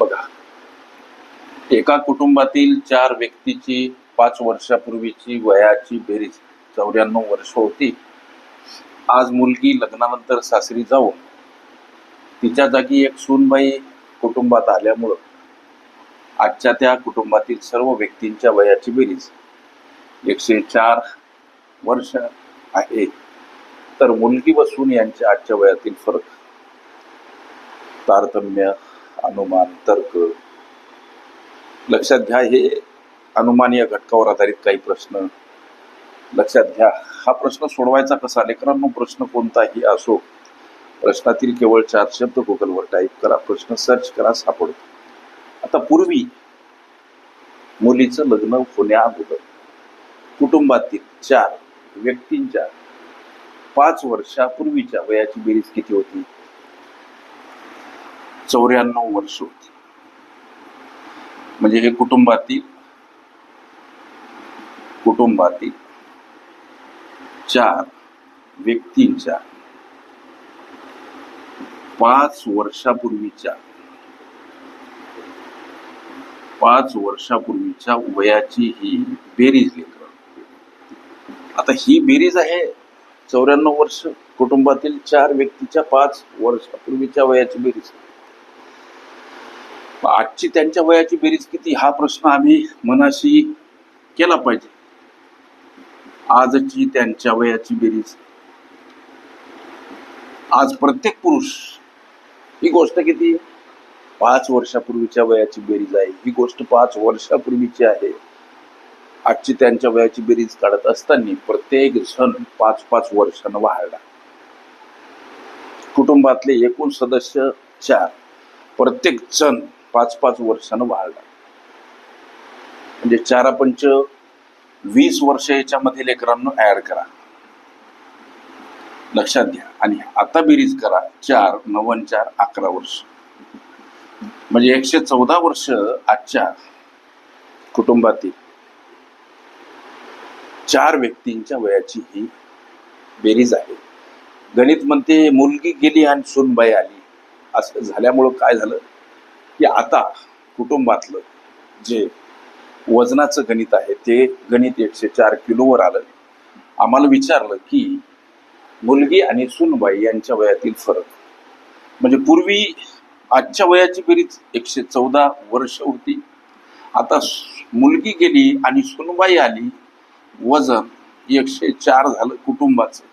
बघा. एका कुटुंबातील चार व्यक्तीची पाच वर्षापूर्वीची वयाची बेरीज चौऱ्याण्णव वर्ष होती. आज मुलगी लग्नानंतर सासरी जाऊन तिच्या जागी एक सूनबाई कुटुंबात आल्यामुळं आजच्या त्या कुटुंबातील सर्व व्यक्तींच्या वयाची बेरीज एकशे चार वर्ष आहे. तर मुलगी व सून यांच्या आजच्या वयातील फरक तारतम्य अनुमान तर्क. लक्षात घ्या हे अनुमानीय घटकावर आधारित काही प्रश्न. लक्षात घ्या हा प्रश्न सोडवायचा कसा? लेकरांनो प्रश्न कोणताही असो. प्रश्नातील केवळ चार शब्द गुगलवर टाईप करा. प्रश्न सर्च करा सापडतो आता पूर्वी मुलीचं लग्न होण्याअगोदर कुटुंबातील चार व्यक्तींच्या पाच वर्षापूर्वीच्या वयाची बेरीज किती होती? चौऱ्याण्णव वर्ष होती. म्हणजे हे कुटुंबातील कुटुंबातील चार व्यक्तींच्या पाच वर्षापूर्वीच्या पाच वर्षापूर्वीच्या वयाची ही बेरीज लेकर. आता ही बेरीज आहे चौऱ्याण्णव वर्ष कुटुंबातील चार व्यक्तीच्या पाच वर्षापूर्वीच्या वयाची बेरीज. आजची त्यांच्या वयाची बेरीज किती हा प्रश्न आम्ही मनाशी केला पाहिजे. आजची त्यांच्या वयाची बेरीज. आज प्रत्येक पुरुष ही गोष्ट किती? पाच वर्षापूर्वीच्या वयाची बेरीज आहे. ही गोष्ट पाच वर्षापूर्वीची आहे. आजची त्यांच्या वयाची बेरीज काढत असताना प्रत्येक जण पाच पाच वर्षानं वाढला कुटुंबातले एकूण सदस्य चार. प्रत्येक जण पाच पाच वर्षानं वाढला. म्हणजे चारा पंच वीस वर्ष याच्यामध्ये लेकरांना ऍड करा. लक्षात घ्या. आणि आता बेरीज करा. चार नवन चार अकरा वर्ष. म्हणजे एकशे चौदा वर्ष आजच्या कुटुंबातील चार व्यक्तींच्या वयाची ही बेरीज आहे. गणित म्हणते मुलगी गेली आणि सुनबाई आली. असं झाल्यामुळं काय झालं? की आता कुटुंबातलं जे वजनाचं गणित आहे ते गणित एकशे चार किलोवर आलं. आम्हाला विचारलं की मुलगी आणि सुनबाई यांच्या वयातील फरक. म्हणजे पूर्वी आजच्या वयाची बेरीज एकशे चौदा वर्ष होती. आता मुलगी गेली आणि सुनबाई आली वजन एकशे चार झालं कुटुंबाचं.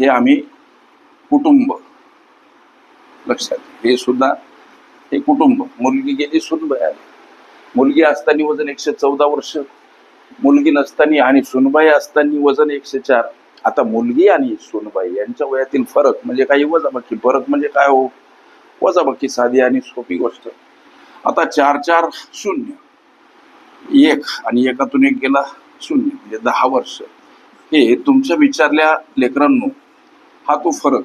हे आम्ही कुटुंब लक्षात. हे सुद्धा हे कुटुंब मुलगी गेली सुनबाई आली. मुलगी असताना वजन एकशे चौदा वर्ष मुलगी नसताना आणि सुनबाई असताना वजन एकशे चार. आता मुलगी आणि सुनबाई यांच्या वयातील फरक म्हणजे काही वजाबाकी. फरक म्हणजे काय हो? वजाबाकी साधी आणि सोपी गोष्ट. आता चार चार शून्य. एक आणि एकातून एक गेला शून्य म्हणजे दहा वर्ष. हे तुमच्या विचारल्या लेकरांनो हा तो फरक.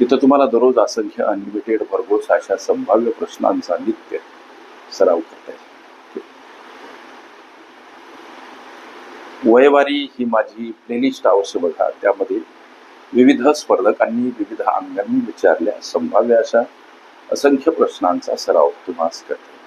तिथं तुम्हाला दररोज असंख्य अनलिमिटेड भरघोस अशा संभाव्य प्रश्नांचा नित्य सराव करता येईल. वयवारी ही माझी प्लेलिस्ट अवश्य बघा. त्यामध्ये विविध स्पर्धकांनी विविध अंगांनी विचारल्या संभाव्य अशा असंख्य प्रश्नांचा सराव तुम्हाला करता